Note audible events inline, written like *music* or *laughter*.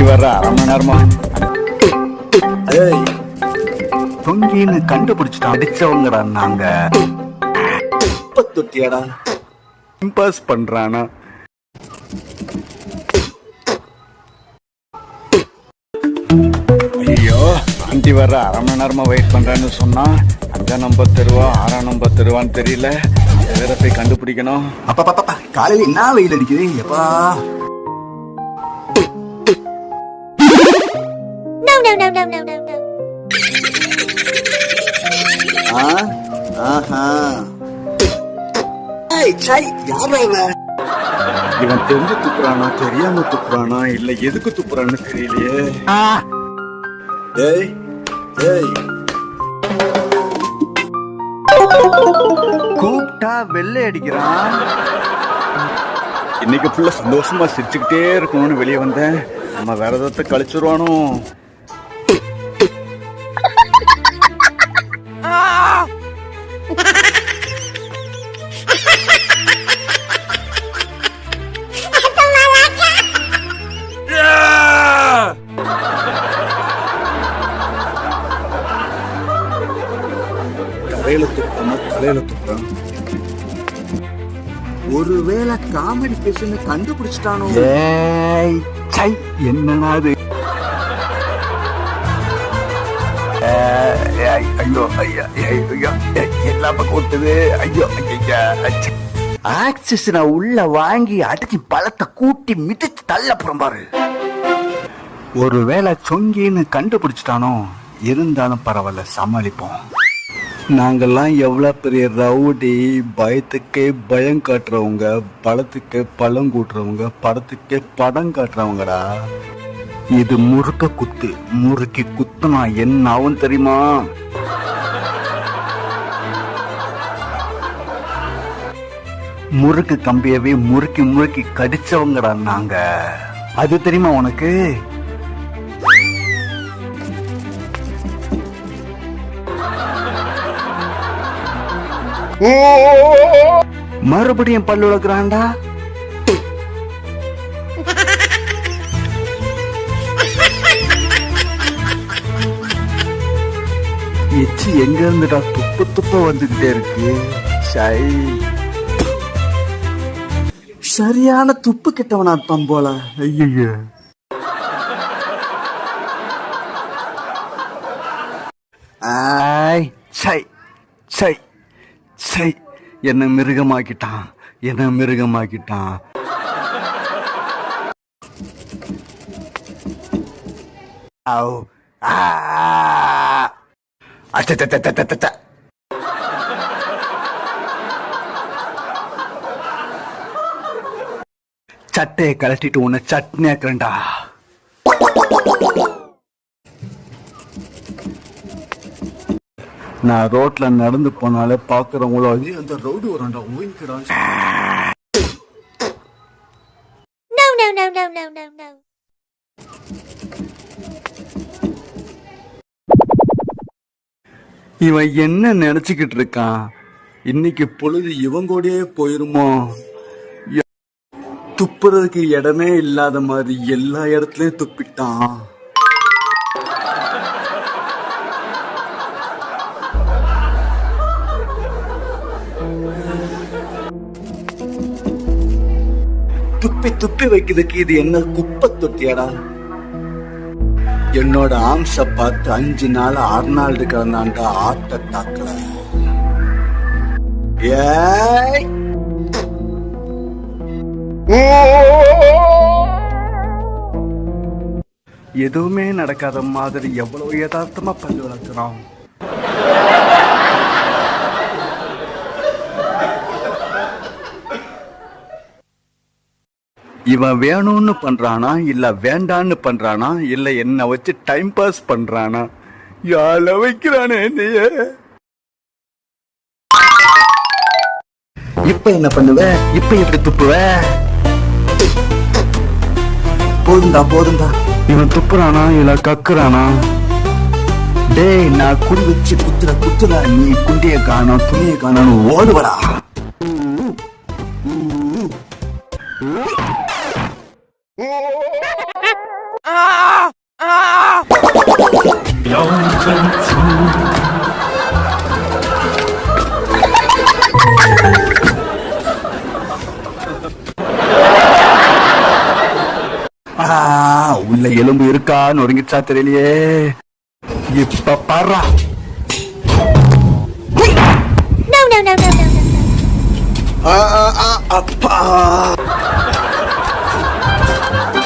தாண்டி வர்ற. அரை மணி நேரமா தொங்கின்னு கண்டுபிடிச்சிட்டு அடிச்சவங்கடா நாங்க. தொட்டியாடா இம்பாஸ் பண்றானா. ஐயோ தாண்டி வர்ற. அரை மணி நேரமா வெயிட் பண்றேன்னு சொன்னா அஞ்சாம் நம்பர் தெருவா ஆறாம் நம்பர் தெருவான்னு தெரியல. வேற போய் கண்டுபிடிக்கணும். அப்பா பாப்பா காலையில என்ன வெயில் அடிக்குது? எப்பா. No, no, no, no, no, no? ஆஹா இவன் தெரிஞ்சு துப்புறானா தெரியாம துப்புறானா இல்ல எதுக்கு துப்புறான்னு தெரியலையே. ஏய் ஏய் கூப்பிட்டா வெள்ளை அடிக்கிறான். இன்னைக்கு ஃபுல்லா சந்தோஷமா சிரிச்சுக்கிட்டே இருக்கணும்னு வெளியே வந்தேன். நம்ம விரதத்தை கழிச்சிருவானோ. தலையில துப்புறான் ஒருவேளை காமெடி பேசுன்னு கண்டுபிடிச்சிட்டானோ? ஏய் சை என்னன்னா அது ஏய், ஐயோ ஐயா ஏய், ஐயோ எல்லா பக்கம் விட்டுது ஐயோ ஐயா ஆக்சிஸ் நான் உள்ள வாங்கி அடிச்சு பழத்தை கூட்டி மிதிச்சு தள்ள போறேன் பாரு. ஒருவேளை சொங்கின்னு கண்டுபிடிச்சிட்டானோ? இருந்தாலும் பரவாயில்ல சமாளிப்போம். நாங்கள்லாம் எவ்வளோ பெரிய ரவுடி பயத்துக்கே பயம் காட்டுறவங்க பழத்துக்கு பழம் கூட்டுறவங்க படத்துக்கே படம் காட்டுறவங்கடா. இது முறுக்க குத்து முறுக்கி குத்துனா என்ன ஆகும் தெரியுமா? முறுக்கு கம்பியவே முறுக்கி முறுக்கி கடிச்சவங்கடா நாங்க. அது தெரியுமா உனக்கு? மறுபடியும் பல்லு விளக்குறான்டா எச்சு எங்க இருந்துடா துப்பு துப்ப வந்துகிட்டே இருக்கு? சை சரியான துப்பு கிட்டவனா இருப்பான் போல. ஐயோ ஆய் சை சை சை என்ன மிருகமாக்கிட்டான் என்ன மிருகமாக்கிட்டான். ஆ. சட்டையை கலட்டிட்டு உன்னை சட்னியாக்குறேன்டா நான் ரோட்ல நடந்து போனாலே பாக்குறவங்களோ "ஐயோ, அந்த ரோடு no, no. இவன் என்ன நினைச்சுக்கிட்டு இருக்கான்? இன்னைக்கு பொழுது இவங்கூடயே போயிருமோ? துப்புறதுக்கு இடமே இல்லாத மாதிரி எல்லா இடத்துலயும் துப்பிட்டான். துப்பி துப்பி வைக்கிறதுக்கு இது என்ன குப்பை தொட்டியாடா? என்னோட ஆம்ச பார்த்து அஞ்சு நாள் அர்னால்டு கிடந்தாண்டா ஆட்ட தாக்கல ஏய்! எதுவுமே நடக்காத மாதிரி எவ்வளவு யதார்த்தமா பல்லு வளர்க்குறான் இவன் வேணும்னு பண்றானா இல்ல வேண்டான்னு பண்றானா இல்ல என்ன வச்சு டைம் பாஸ் பண்றானா? யாழ வைக்கிறானே என்னைய? இப்ப என்ன பண்ணுவ? இப்ப எப்படி துப்புவ? போதும்டா போதும்டா. இவன் துப்புறானா இல்ல கக்குறானா? டேய் நான் குடி வச்சு குத்துற குத்துற நீ குண்டிய காணும் துணிய காணோம் ஓடுவடா. 啊啊！要征服！啊，உள்ள எலும்பு இருக்கான்னு ஒருங்கிச்சா தெரியலையே இப்ப பாரா No, no, no, no, no, no. no. Ah, ah, ah, ah, ah. 他 *laughs* 们